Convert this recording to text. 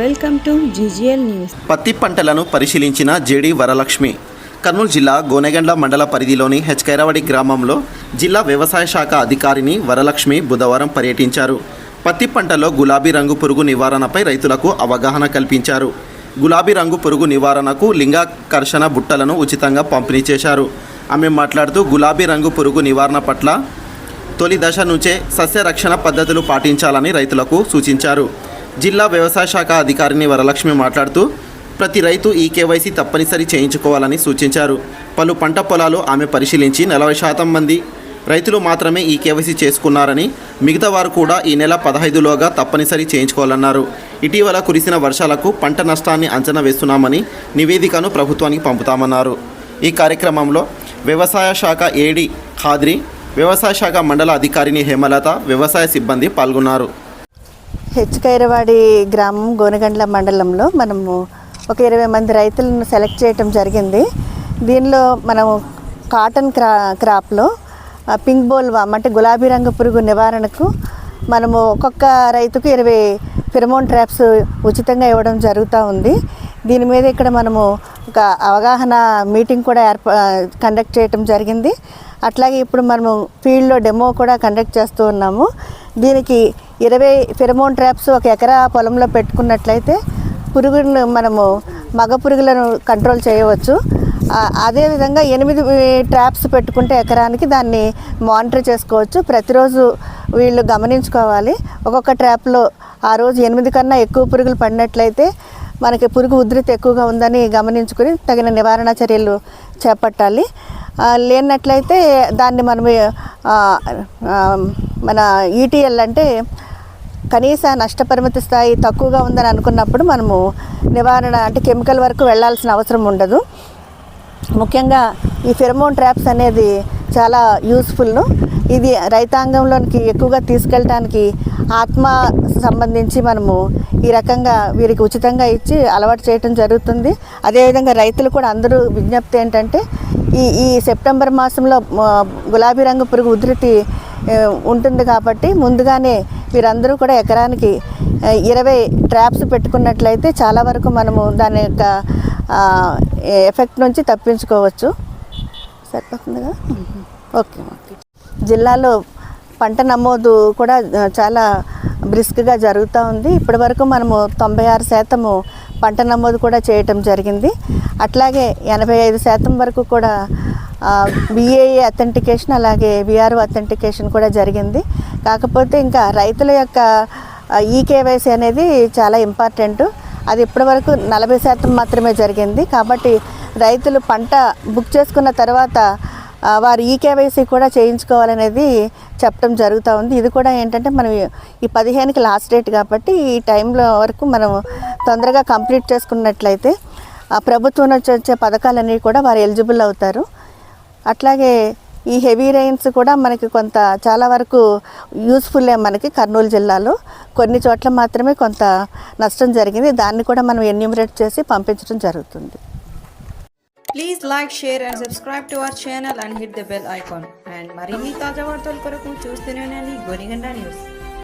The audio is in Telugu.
Welcome to GGL news. పత్తి పంటలను పరిశీలించిన జేడి వరలక్ష్మి. కర్నూలు జిల్లా గోనెగండ్ల మండల పరిధిలోని హెచ్కైరావడి గ్రామంలో జిల్లా వ్యవసాయ శాఖ అధికారిని వరలక్ష్మి బుధవారం పర్యటించారు. పత్తి పంటలో గులాబీ రంగు పురుగు నివారణపై రైతులకు అవగాహన కల్పించారు. గులాబీ రంగు పురుగు నివారణకు లింగాకర్షణ బుట్టలను ఉచితంగా పంపిణీ చేశారు. ఆమె మాట్లాడుతూ గులాబీ రంగు పురుగు నివారణ పట్ల తొలి దశ నుంచే సస్య రక్షణ పద్ధతులు పాటించాలని రైతులకు సూచించారు. జిల్లా వ్యవసాయ శాఖ అధికారిని వరలక్ష్మి మాట్లాడుతూ ప్రతి రైతు ఈ కేవైసీ తప్పనిసరి చేయించుకోవాలని సూచించారు. పలు పంట పొలాలు ఆమె పరిశీలించి నలభై శాతం మంది రైతులు మాత్రమే ఈ కేవైసీ చేసుకున్నారని మిగతా వారు కూడా ఈ నెల పదహైదులోగా తప్పనిసరి చేయించుకోవాలన్నారు. ఇటీవల కురిసిన వర్షాలకు పంట నష్టాన్ని అంచనా వేస్తున్నామని నివేదికను ప్రభుత్వానికి పంపుతామన్నారు. ఈ కార్యక్రమంలో వ్యవసాయ శాఖ ఏడి ఖాద్రి వ్యవసాయ శాఖ మండల అధికారిని హేమలత వ్యవసాయ సిబ్బంది పాల్గొన్నారు. హెచ్కైరవాడి గ్రామం గోనగండ్ల మండలంలో మనము ఒక ఇరవై మంది రైతులను సెలెక్ట్ చేయటం జరిగింది. దీనిలో మనము కాటన్ క్రా క్రాప్లో పింక్ బోల్ వామ్ అంటే గులాబీ రంగు పురుగు నివారణకు మనము ఒక్కొక్క రైతుకు ఇరవై ఫిరమోన్ ట్రాప్స్ ఉచితంగా ఇవ్వడం జరుగుతూ ఉంది. దీని మీద ఇక్కడ మనము ఒక అవగాహన మీటింగ్ కూడా ఏర్పా కండక్ట్ చేయటం జరిగింది. అట్లాగే ఇప్పుడు మనము ఫీల్డ్లో డెమో కూడా కండక్ట్ చేస్తూ ఉన్నాము. దీనికి ఇరవై ఫెరమోన్ ట్రాప్స్ ఒక ఎకరా పొలంలో పెట్టుకున్నట్లయితే పురుగులను మనము మగ పురుగులను కంట్రోల్ చేయవచ్చు. అదేవిధంగా ఎనిమిది ట్రాప్స్ పెట్టుకుంటే ఎకరానికి దాన్ని మానిటర్ చేసుకోవచ్చు. ప్రతిరోజు వీళ్ళు గమనించుకోవాలి. ఒక్కొక్క ట్రాప్లో ఆ రోజు ఎనిమిది కన్నా ఎక్కువ పురుగులు పడినట్లయితే మనకి పురుగు ఉధృతి ఎక్కువగా ఉందని గమనించుకుని తగిన నివారణ చర్యలు చేపట్టాలి. లేనట్లయితే దాన్ని మనం మన ఈటీఎల్ అంటే కనీస నష్టపరిమితి స్థాయి తక్కువగా ఉందని అనుకున్నప్పుడు మనము నివారణ అంటే కెమికల్ వరకు వెళ్ళాల్సిన అవసరం ఉండదు. ముఖ్యంగా ఈ ఫెరమోన్ ట్రాప్స్ అనేది చాలా యూస్ఫుల్. ఇది రైతాంగంలోనికి ఎక్కువగా తీసుకెళ్ళటానికి ఆత్మ సంబంధించి మనము ఈ రకంగా వీరికి ఉచితంగా ఇచ్చి అలవాటు చేయటం జరుగుతుంది. అదేవిధంగా రైతులు కూడా అందరూ విజ్ఞప్తి ఏంటంటే ఈ ఈ సెప్టెంబర్ మాసంలో గులాబీ రంగు పురుగు ఉధృతి ఉంటుంది కాబట్టి ముందుగానే వీరందరూ కూడా ఎకరానికి ఇరవై ట్రాప్స్ పెట్టుకున్నట్లయితే చాలా వరకు మనము దాని యొక్క ఎఫెక్ట్ నుంచి తప్పించుకోవచ్చు. సరిపోతుందిగా? Okay okay. జిల్లాలో పంట నమోదు కూడా చాలా బ్రిస్క్గా జరుగుతూ ఉంది. ఇప్పటివరకు మనము తొంభై ఆరు శాతము పంట నమోదు కూడా చేయటం జరిగింది. అట్లాగే ఎనభై ఐదు శాతం వరకు కూడా బిఏఏ అథెంటికేషన్ అలాగే విఆర్ఓ అథెంటికేషన్ కూడా జరిగింది. కాకపోతే ఇంకా రైతుల యొక్క ఈకేవైసీ అనేది చాలా ఇంపార్టెంట్ అది ఇప్పటివరకు నలభై శాతం మాత్రమే జరిగింది. కాబట్టి రైతులు పంట బుక్ చేసుకున్న తర్వాత వారు ఈ కేవైసీ కూడా చేయించుకోవాలనేది చెప్పడం జరుగుతూ ఉంది. ఇది కూడా ఏంటంటే మనం ఈ పదిహేనుకి లాస్ట్ డేట్ కాబట్టి ఈ టైంలో వరకు మనం తొందరగా కంప్లీట్ చేసుకున్నట్లయితే ఆ ప్రభుత్వం నుంచి వచ్చే పథకాలన్నీ కూడా వారు ఎలిజిబుల్ అవుతారు. అట్లాగే ఈ హెవీ రైన్స్ కూడా మనకి కొంత చాలా వరకు యూస్ఫుల్లే మనకి కర్నూలు జిల్లాలో. కొన్ని చోట్ల మాత్రమే కొంత నష్టం జరిగింది. దాన్ని కూడా మనం ఎన్యూమరేట్ చేసి పంపించడం జరుగుతుంది. Please like share and subscribe to our channel and hit the bell icon and మరిన్ని తాజా వార్తల కొరకు చూస్తూనే ఉండండి. న్యూస్.